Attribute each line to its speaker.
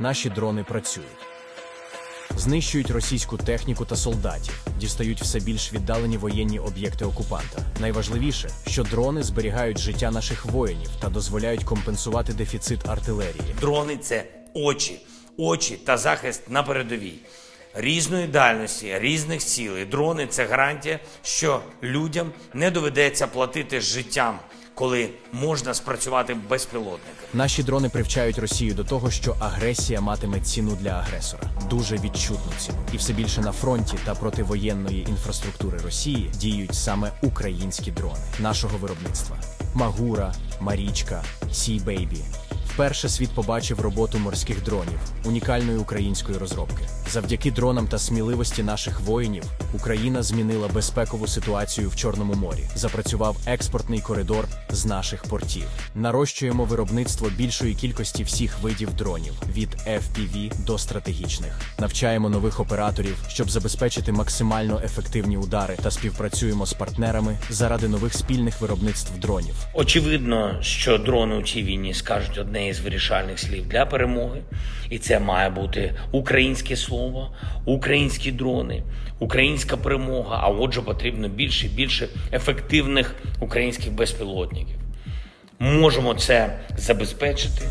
Speaker 1: наші дрони працюють. Знищують російську техніку та солдатів, дістають все більш віддалені воєнні об'єкти окупанта. Найважливіше, що дрони зберігають життя наших воїнів та дозволяють компенсувати дефіцит артилерії.
Speaker 2: Дрони це очі, очі та захист на передовій. Різної дальності, різних цілей. Дрони це гарантія, що людям не доведеться платити життям, коли можна спрацювати безпілотники.
Speaker 1: Наші дрони привчають Росію до того, що агресія матиме ціну для агресора, дуже відчутну ціну. І все більше на фронті та противоєнної інфраструктури Росії діють саме українські дрони нашого виробництва: Магура, Марічка, Сі Бейбі. Вперше світ побачив роботу морських дронів, унікальної української розробки. Завдяки дронам та сміливості наших воїнів Україна змінила безпекову ситуацію в Чорному морі. Запрацював експортний коридор з наших портів. Нарощуємо виробництво більшої кількості всіх видів дронів від FPV до стратегічних. Навчаємо нових операторів, щоб забезпечити максимально ефективні удари та співпрацюємо з партнерами заради нових спільних виробництв дронів.
Speaker 2: Очевидно, що дрони у цій війні скажуть одне із вирішальних слів для перемоги, і це має бути українське слово, українські дрони, українська перемога. А отже, потрібно більше і більше ефективних українських безпілотників. Можемо це забезпечити